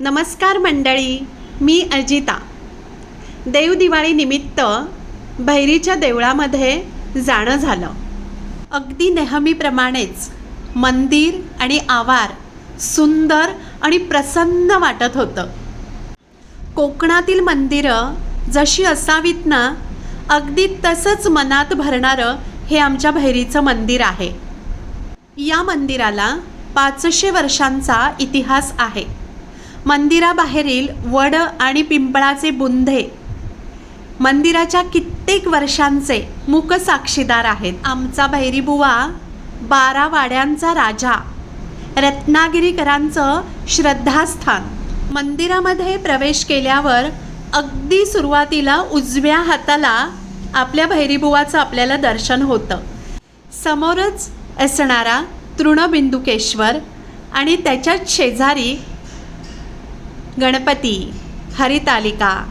नमस्कार मंडळी मी अजिता. देवदिवाळीनिमित्त भैरीच्या देवळामध्ये जाणं झालं. अगदी नेहमीप्रमाणेच मंदिर आणि आवार सुंदर आणि प्रसन्न वाटत होतं. कोकणातील मंदिरं जशी असावीत ना अगदी तसंच मनात भरणारं हे आमच्या भैरीचं मंदिर आहे. या मंदिराला पाचशे वर्षांचा इतिहास आहे. मंदिराबाहेरील वड आणि पिंपळाचे बुंधे मंदिराच्या कित्येक वर्षांचे मूक साक्षीदार आहेत. आमचा भैरीबुवा बारा वाड्यांचा राजा. रत्नागिरीकरांचं श्रद्धास्थान. मंदिरामध्ये प्रवेश केल्यावर अगदी सुरुवातीला उजव्या हाताला आपल्या भैरीबुवाचं आपल्याला दर्शन होतं. समोरच असणारा तृणबिंदुकेश्वर आणि त्याच्याच शेजारी गणपती हरितालिका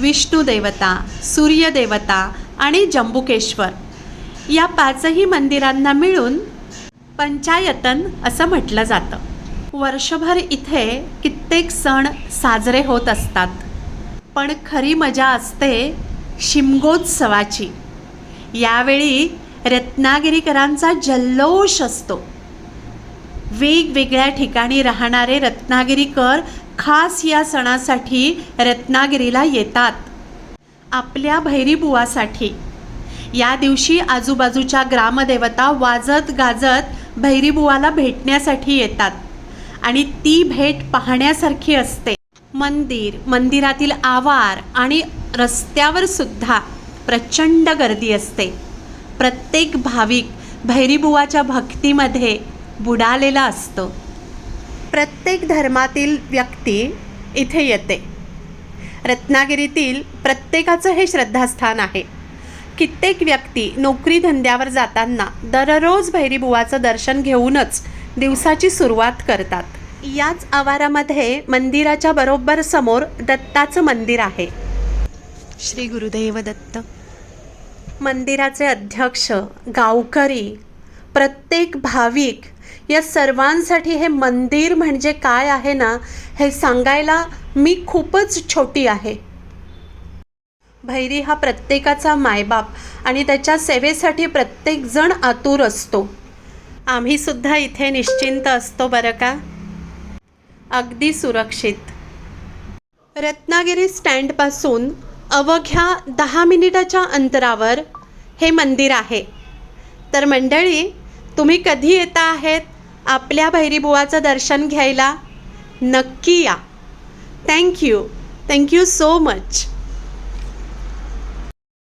विष्णुदेवता सूर्यदेवता आणि जंबुकेश्वर या पाचही मंदिरांना मिळून पंचायतन असं म्हटलं जातं. वर्षभर इथे कित्येक सण साजरे होत असतात. पण खरी मजा असते शिमगोत्सवाची. यावेळी रत्नागिरीकरांचा जल्लोष असतो. वेगवेगळ्या ठिकाणी राहणारे रत्नागिरीकर खास या सणासाठी रत्नागिरीला येतात. आपल्या भैरीबुवासाठी या दिवशी आजूबाजूच्या ग्रामदेवता वाजत गाजत भैरीबुवाला भेटण्यासाठी येतात आणि ती भेट पाहण्यासारखी असते. मंदिर मंदिरातील आवार आणि रस्त्यावर सुद्धा प्रचंड गर्दी असते. प्रत्येक भाविक भैरीबुवाच्या भक्तीमध्ये बुडालेला असतो. प्रत्येक धर्मातील व्यक्ती इथे येते. रत्नागिरीतील प्रत्येकाचं हे श्रद्धास्थान आहे. कित्येक व्यक्ती नोकरी धंद्यावर जाताना दररोज भैरीबुवाचं दर्शन घेऊनच दिवसाची सुरुवात करतात. याच आवारामध्ये मंदिराच्या बरोबर समोर दत्ताचं मंदिर आहे. श्री गुरुदेव दत्त. मंदिराचे अध्यक्ष गावकरी प्रत्येक भाविक या सर्वांसाठी हे मंदिर म्हणजे काय आहे ना हे सांगायला मी खूपच छोटी आहे. भैरी हा प्रत्येकाचा मायबाप आणि त्याच्या सेवेसाठी प्रत्येकजण आतुर असतो. आम्ही सुद्धा इथे निश्चिंत असतो बरं का? अगदी सुरक्षित. रत्नागिरी स्टँडपासून अवघ्या दहा मिनिटाच्या अंतरावर हे मंदिर आहे. तर मंडळी तुम्ही कधी येता आहेत? आपल्या भैरीबुवाचं दर्शन घ्यायला नक्की या. Thank you thank you so much